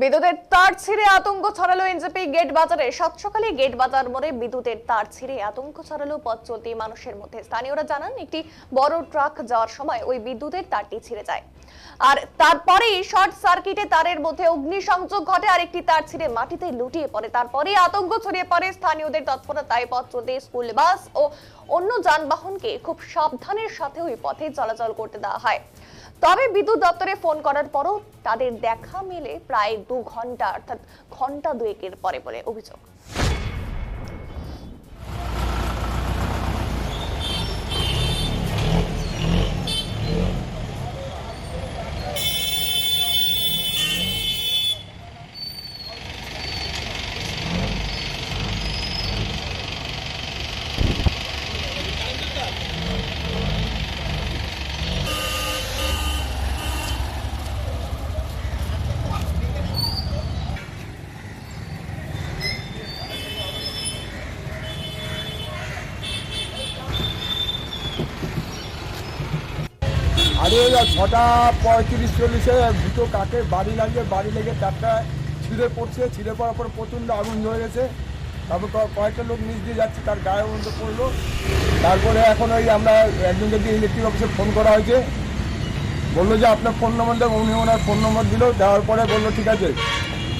বিদ্যুতের তার ছিঁড়ে আতঙ্ক ছড়ালো এনজেপি গেট বাজারে। সাত সকালে গেট বাজার মোড়ে বিদ্যুতের তার ছিঁড়ে আতঙ্ক ছড়ালো পথ চলতি মানুষের মধ্যে। স্থানীয়রা জানান, একটি বড় ট্রাক যাওয়ার সময় ওই বিদ্যুতের তারটি ছিঁড়ে যায়। আর তারপরেই শর্ট সার্কিটে তারের মধ্যে অগ্নিসংযোগ ঘটে আর একটি তার ছিঁড়ে মাটিতে লুটিয়ে পড়ে। তারপরেই আতঙ্ক ছড়িয়ে পড়ে। স্থানীয়দের তৎপরতায় পথ চলতে স্কুল, বাস ও অন্য যানবাহনকে খুব সাবধানের সাথে ওই পথে চলাচল করতে দেওয়া হয়। তবে বিদ্যুৎ দপ্তরে ফোন করার পরও তাদের দেখা মেলে প্রায় দু ঘণ্টা, অর্থাৎ ঘণ্টা দুয়েকের পরে বলে অভিযোগ। আরে ওই ছটা পঁয়ত্রিশ চল্লিশে দুটো কাকে বাড়ি লাগিয়ে বাড়ি লেগে চারটা ছিঁড়ে পড়ছে ছিঁড়ে পড়ার পর প্রচণ্ড আগুন ধরে গেছে। তারপর কয়েকটা লোক নিচ দিয়ে যাচ্ছে তার গায়ে মধ্যে পড়ল। তারপরে এখন ওই আমরা একজনকে দিয়ে ইলেকট্রিক অফিসে ফোন করা হয়েছে। বলল যে আপনার ফোন নম্বর দেবো উনি ওনার ফোন নম্বর দিল দেওয়ার পরে বলল ঠিক আছে।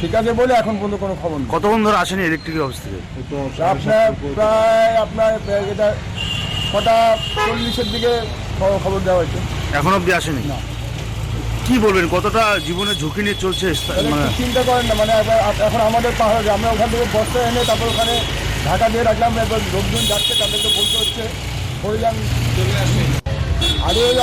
ঠিক আছে বলে এখন পর্যন্ত কোনো খবর নেই। কতক্ষণ ধরে আসেনি ইলেকট্রিক অফিস থেকে? আপনার প্রায় আপনার এটা ছটা চল্লিশের দিকে খবর দেওয়া হয়েছে। এখন অব্দি আসেনি না। কি বলবেন কতটা জীবনের ঝুঁকি নিয়ে চলছে মানে চিন্তা করেন না মানে এখন আমাদের পাহাড় আমরা ওখান থেকে বস্তা এনে তারপর ওখানে ঢাকা দিয়ে রাখলাম এবার লোকজন যাচ্ছে তাদেরকে বলতে হচ্ছে পড়ে যান আরে ওই